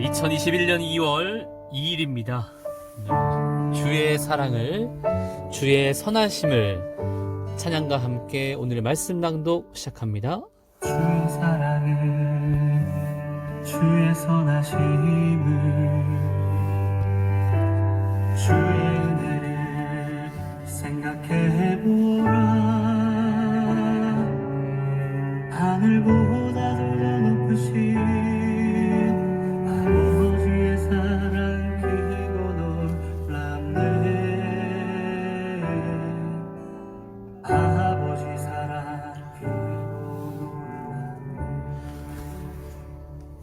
2021년 2월 2일입니다. 주의 사랑을, 주의 선하심을 찬양과 함께 오늘의 말씀 낭독 시작합니다. 주의 사랑을 주의 선하심을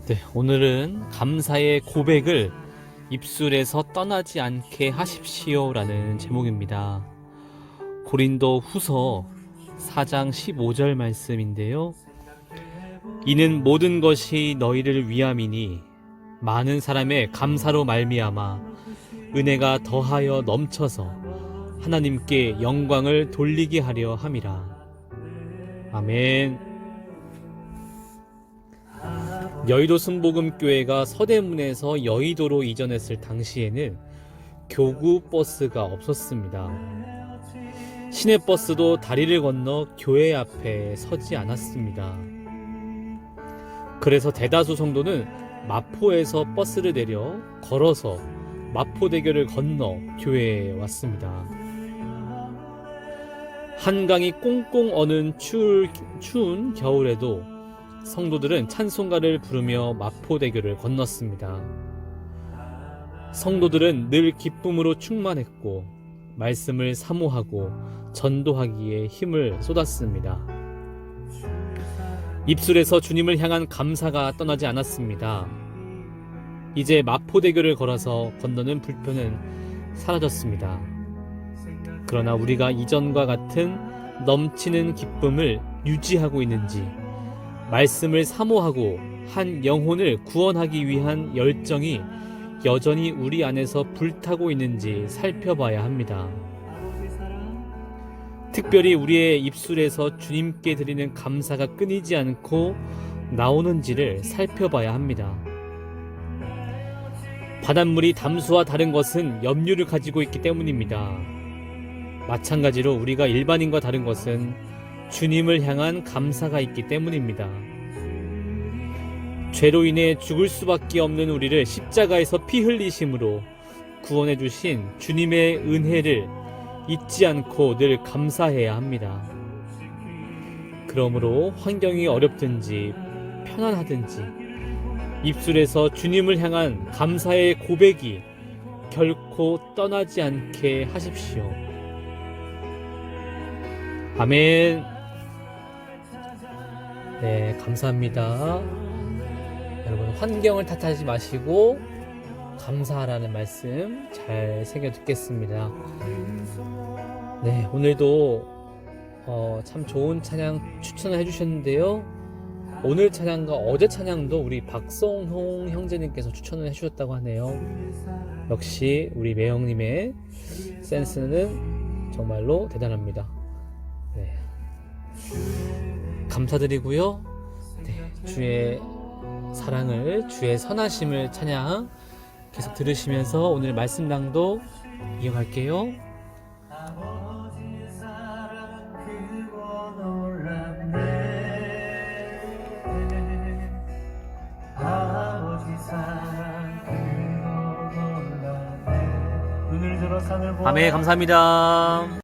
네, 오늘은 감사의 고백을 입술에서 떠나지 않게 하십시오라는 제목입니다. 고린도 후서 4장 15절 말씀인데요. 이는 모든 것이 너희를 위함이니 많은 사람의 감사로 말미암아 은혜가 더하여 넘쳐서 하나님께 영광을 돌리게 하려 함이라. 아멘. 여의도 순복음교회가 서대문에서 여의도로 이전했을 당시에는 교구 버스가 없었습니다. 시내 버스도 다리를 건너 교회 앞에 서지 않았습니다. 그래서 대다수 성도는 마포에서 버스를 내려 걸어서 마포대교를 건너 교회에 왔습니다. 한강이 꽁꽁 어는 추울, 추운 겨울에도 성도들은 찬송가를 부르며 마포대교를 건넜습니다. 성도들은 늘 기쁨으로 충만했고 말씀을 사모하고 전도하기에 힘을 쏟았습니다. 입술에서 주님을 향한 감사가 떠나지 않았습니다. 이제 마포대교를 걸어서 건너는 불편은 사라졌습니다. 그러나 우리가 이전과 같은 넘치는 기쁨을 유지하고 있는지 말씀을 사모하고 한 영혼을 구원하기 위한 열정이 여전히 우리 안에서 불타고 있는지 살펴봐야 합니다. 특별히 우리의 입술에서 주님께 드리는 감사가 끊이지 않고 나오는지를 살펴봐야 합니다. 바닷물이 담수와 다른 것은 염류를 가지고 있기 때문입니다. 마찬가지로 우리가 일반인과 다른 것은 주님을 향한 감사가 있기 때문입니다. 죄로 인해 죽을 수밖에 없는 우리를 십자가에서 피 흘리심으로 구원해 주신 주님의 은혜를 잊지 않고 늘 감사해야 합니다. 그러므로 환경이 어렵든지 편안하든지 입술에서 주님을 향한 감사의 고백이 결코 떠나지 않게 하십시오. 아멘. 네, 감사합니다. 여러분, 환경을 탓하지 마시고, 감사하라는 말씀 잘 새겨 듣겠습니다. 네, 오늘도 어, 참 좋은 찬양 추천을 해주셨는데요. 오늘 찬양과 어제 찬양도 우리 박성홍 형제님께서 추천을 해주셨다고 하네요. 역시 우리 매형님의 센스는 정말로 대단합니다. 네. 감사드리고요. 네, 주의 사랑을, 주의 선하심을 찬양 계속 들으시면서 오늘 말씀 낭독 이어갈게요. 아멘 감사합니다.